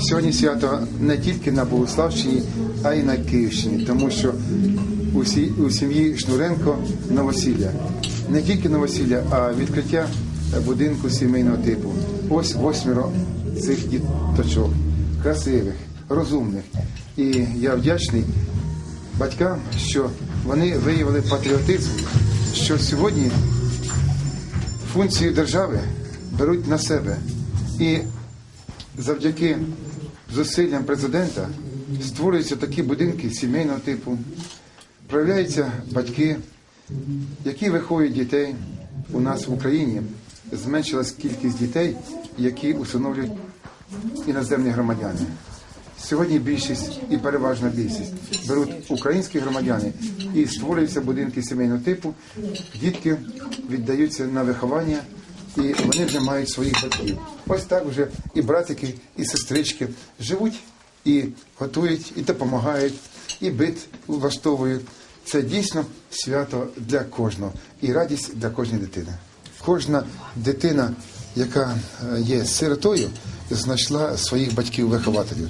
Сьогодні свято не тільки на Богославщині, а й на Київщині, тому що у, сім'ї Шнуренко новосілля. Не тільки новосілля, а відкриття будинку сімейного типу. Ось восьмеро цих діточок, красивих, розумних. І я вдячний батькам, що вони виявили патріотизм, що сьогодні функцію держави беруть на себе. І завдяки зусиллям президента створюються такі будинки сімейного типу, проявляються батьки, які виховують дітей у нас в Україні. Зменшилась кількість дітей, які усиновлюють іноземні громадяни. Сьогодні більшість і переважна більшість беруть українські громадяни і створюються будинки сімейного типу. Дітки віддаються на виховання, і вони вже мають своїх батьків. Ось так вже і братики, і сестрички живуть і готують, і допомагають, і бит влаштовують. Це дійсно свято для кожного і радість для кожної дитини. Кожна дитина, яка е, є сиротою, знайшла своїх батьків-вихователів.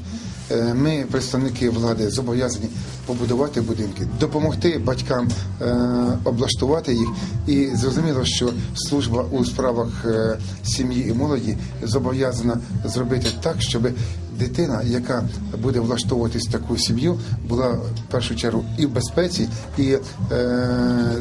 Е, Ми, представники влади, зобов'язані побудувати будинки, допомогти батькам е, облаштувати їх. І зрозуміло, що служба у справах е, сім'ї і молоді зобов'язана зробити так, щоб дитина, яка буде влаштовуватись в таку сім'ю, була в першу чергу і в безпеці, і е,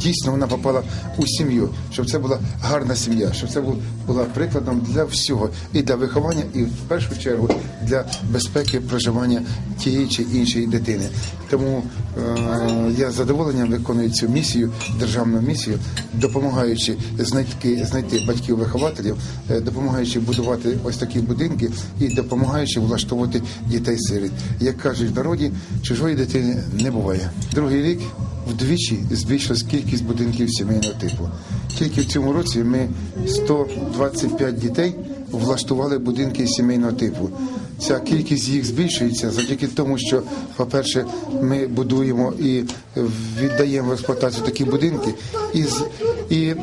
дійсно вона попала у сім'ю, щоб це була гарна сім'я, щоб це була прикладом для всього і для виховання, і в першу чергу для безпеки проживання тієї чи іншої дитини. Тому е, я з задоволенням виконую цю місію, державну місію, допомагаючи знайти, знайти батьків-вихователів, е, допомагаючи будувати ось такі будинки і допомагаючи влаштовувати дітей сиріт. Як кажуть в народі, чужої дитини не буває. Другий рік вдвічі збільшилась кількість будинків сімейного типу. Тільки в цьому році ми 125 дітей влаштували будинки сімейного типу. Ця кількість їх збільшується завдяки тому, що, по-перше, ми будуємо і віддаємо в експлуатацію такі будинки, і, і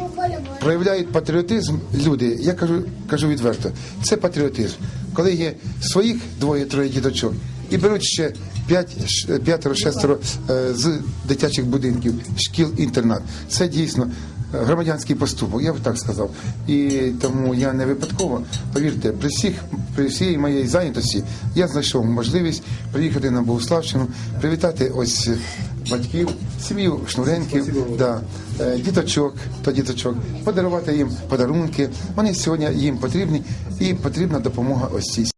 проявляють патріотизм люди. Я кажу, кажу відверто, це патріотизм. Коли є своїх двоє-троє діточок, і беруть ще п'ять, ш- п'ятеро, шестеро е, з дитячих будинків, шкіл, інтернат. Це дійсно громадянський поступок, я б так сказав. І тому я не випадково, повірте, при всіх при всій моїй зайнятості я знайшов можливість приїхати на Богославщину, привітати ось батьків, сім'ю шнуреньків, да, е, діточок та діточок, подарувати їм подарунки. Вони сьогодні їм потрібні і потрібна допомога ось цій